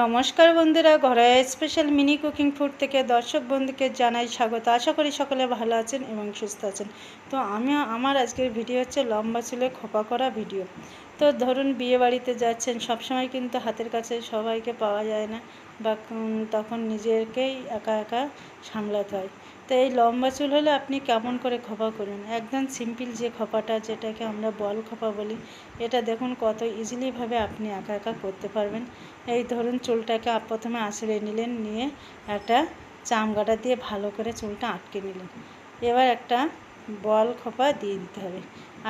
নমস্কার বন্ধুরা ঘরে স্পেশাল মিনি কুকিং ফুড থেকে দর্শক বন্ধুকে জানাই স্বাগত। আশা করি সকলে ভালো আছেন এবং সুস্থ আছেন। তো আমি আমার আজকের ভিডিও হচ্ছে লম্বা চুলে খোপা করা ভিডিও তো ধরুন বিয়ে বাড়িতে যাচ্ছেন, সবসময় কিন্তু হাতের কাছে সবাইকে পাওয়া যায় না বা তখন নিজেকেই একা একা সামলাতে হয়। তো এই লম্বা চুল হলে আপনি কেমন করে খোপা করুন? একদম সিম্পল যে খোপাটা যেটাকে আমরা বল খোপা বলি, এটা দেখুন কত ইজিলিভাবে আপনি একা একা করতে পারবেন। এই ধরুন চুলটাকে প্রথমে আঁচড়ে নিলেন, নিয়ে একটা চামগাটা দিয়ে ভালো করে চুলটা আটকে নিলেন। এবার একটা বল খোপা দিয়ে দিতে হবে।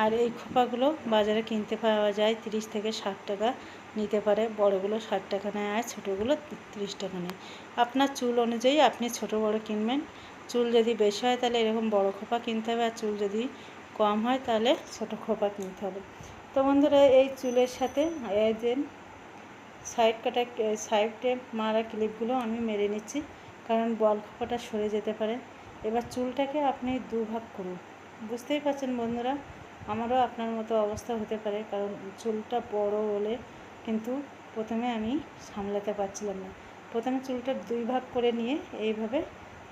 আর এই খোপাগুলো বাজারে কিনতে পাওয়া যায় তিরিশ থেকে ষাট টাকা, নিতে পারে বড়গুলো ষাট টাকা নেয় আর ছোটোগুলো তিরিশ টাকা নেয়। আপনার চুল অনুযায়ী আপনি ছোট বড় কিনবেন। চুল যদি বেশি হয় তাহলে এরকম বড় খোপা কিনতে হবে আর চুল যদি কম হয় তাহলে ছোট খোপা কিনতে হবে। তো বন্ধুরা, এই চুলের সাথে এই যে সাইড কাটা সাইডে মারা ক্লিপগুলো আমি মেরে নিচ্ছি, কারণ বল খোপাটা সরে যেতে পারে। এবার চুলটাকে আপনি দুভাগ করুন। বুঝতেই পারছেন বন্ধুরা, আমারও আপনার মতো অবস্থা হতে পারে, কারণ চুলটা বড় বলে কিন্তু প্রথমে আমি সামলাতে পারছিলাম না। প্রথমে চুলটা দুই ভাগ করে নিয়ে এইভাবে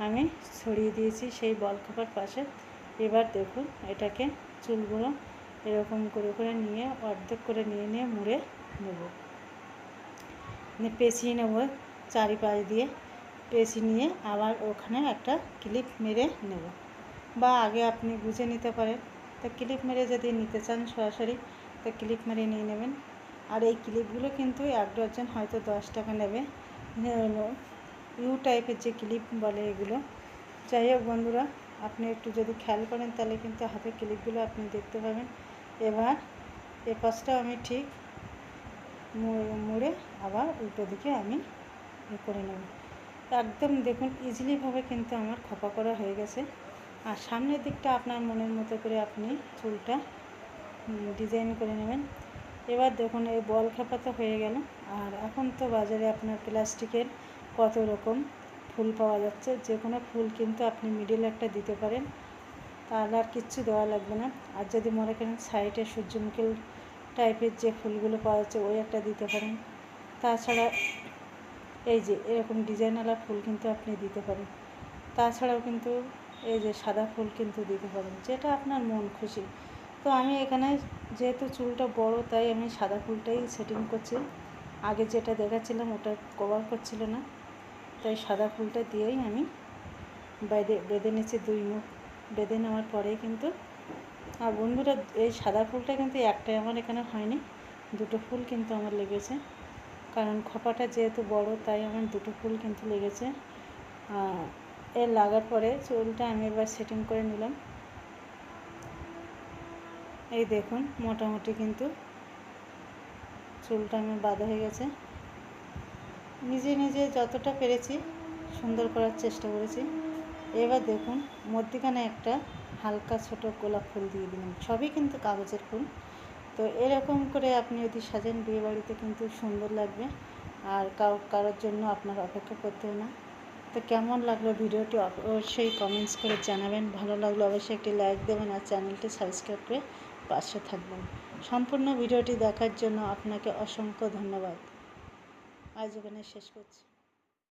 আমি ছড়িয়ে দিয়েছি সেই বল খোপার পাশে। এবার দেখুন, এটাকে চুলগুলো এরকম করে করে নিয়ে, অর্ধেক করে নিয়ে নিয়ে মুড়ে নেব। পেঁচিয়ে নেব চারিপাশ দিয়ে। পেঁচি নিয়ে আবার ওখানে একটা ক্লিপ মেরে নেব। বা আগে আপনি বুঝে নিতে পারেন। তো ক্লিপ মেরে যদি নিতে চান সরাসরি, তো ক্লিপ মেরে নিয়ে নেবেন। আর এই ক্লিপগুলো কিন্তু এক ডজন হয়তো দশ টাকা নেবে। ইউ টাইপের যে ক্লিপ বলে এগুলো। যাই হোক বন্ধুরা, আপনি একটু যদি খেয়াল করেন তাহলে কিন্তু হাতের ক্লিপগুলো আপনি দেখতে পাবেন। এবার এ পাশটাও আমি ঠিক মুড়ে আবার উল্টো দিকে আমি করে নেব। একদম দেখুন ইজিলিভাবে কিন্তু আমার খোপা করা হয়ে গেছে। আর সামনের দিকটা আপনার মনের মতো করে আপনি চুলটা ডিজাইন করে নেবেন। এবার দেখুন এই বল খাপা তো হয়ে গেল। আর এখন তো বাজারে আপনার প্লাস্টিকের কত রকম ফুল পাওয়া যাচ্ছে। যে কোনো ফুল কিন্তু আপনি মিডিল একটা দিতে পারেন। তাহলে আর কিচ্ছু দেওয়া লাগবে না। আর যদি মনে করেন সাইডে সূর্যমুখী টাইপের যে ফুলগুলো পাওয়া যাচ্ছে, ওই একটা দিতে পারেন। তাছাড়া এই যে এরকম ডিজাইনওয়ালা ফুল কিন্তু আপনি দিতে পারেন। তাছাড়াও কিন্তু এই যে সাদা ফুল কিন্তু দিতে পারেন, যেটা আপনার মন খুশি। তো আমি এখানে যেহেতু চুলটা বড়, তাই আমি সাদা ফুলটাই সেটিং করছি। আগে যেটা দেখাচ্ছিলাম, ওটা কভার করছিল না। তাই সাদা ফুলটা দিয়েই আমি বেঁধে বেঁধে নিচ্ছি দুই মুখ। বেঁধে নেওয়ার পরেই কিন্তু, আর বন্ধুরা, এই সাদা ফুলটা কিন্তু একটাই আমার এখানে হয়নি। দুটো ফুল কিন্তু আমার লেগেছে। কারণ খোপাটা যেহেতু বড়, তাই আমার দুটো ফুল কিন্তু লেগেছে। এর লাগার পরে চুলটা আমি এবার সেটিং করে নিলাম। এই দেখুন, মোটামুটি কিন্তু চুলটা আমার বাঁধা হয়ে গেছে। নিজে নিজে যতটা পেরেছি সুন্দর করার চেষ্টা করেছি। এবার দেখুন, মধ্যিখানে একটা হালকা ছোট গোলাপ ফুল দিয়ে দিলাম। সবই কিন্তু কাগজের ফুল। তো এরকম করে আপনি যদি সাজেন বিয়ে বাড়িতে কিন্তু সুন্দর লাগবে। আর কাউ কারোর জন্য আপনার অপেক্ষা করতে হয় না। তো কেমন লাগল ভিডিওটি অবশ্যই কমেন্টস করে জানাবেন। ভালো লাগল অবশ্যই একটি লাইক দেবেন আর চ্যানেলটি সাবস্ক্রাইব করে পাশে থাকবেন। সম্পূর্ণ ভিডিওটি দেখার জন্য আপনাকে অসংখ্য ধন্যবাদ। আজ এখানে শেষ করছি।